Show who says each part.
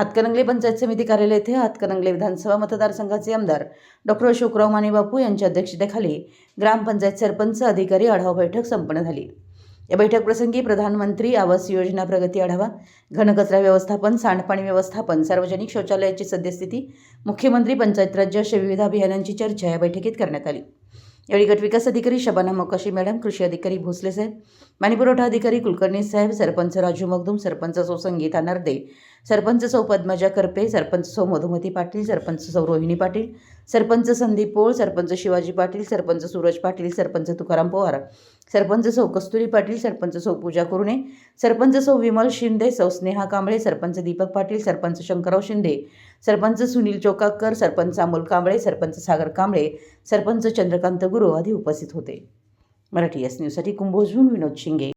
Speaker 1: हातकणंगले पंचायत समिती कार्यालय येथे हातकणंगले विधानसभा मतदारसंघाचे आमदार डॉक्टर अशोकराव माने बापू यांच्या अध्यक्षतेखाली ग्रामपंचायत सरपंच अधिकारी आढावा बैठक संपन्न झाली. या बैठक प्रसंगी प्रधानमंत्री आवास योजना प्रगती आढावा घनकचरा व्यवस्थापन सांडपाणी व्यवस्थापन सार्वजनिक शौचालयाची सद्यस्थिती मुख्यमंत्री पंचायत राज्य अशा विविध अभियानांची चर्चा या बैठकीत करण्यात आली. यावेळी गट विकास अधिकारी शबाना मोकाशी मॅडम कृषी अधिकारी भोसले साहेब पाणीपुरवठा अधिकारी कुलकर्णी साहेब सरपंच राजू मगदूम सरपंच सौ संगीता नरदे सरपंच सौ पद्मजा करपे सरपंच सौ मधुमती पाटील सरपंच सौ रोहिणी पाटील सरपंच संदीप पोळ सरपंच शिवाजी पाटील सरपंच सूरज पाटील सरपंच तुकाराम पवार सरपंच सौ कस्तुरी पाटील सरपंच सौ पूजा कुरणे सरपंच सौ विमल शिंदे सौ स्नेहा कांबळे सरपंच दीपक पाटील सरपंच शंकरराव शिंदे सरपंच सुनील चोकाकर सरपंच अमोल कांबळे सरपंच सागर कांबळे सरपंच चंद्रकांत गुरु आदी उपस्थित होते. मराठी एस न्यूजसाठी कुंभोजून विनोद शिंगे.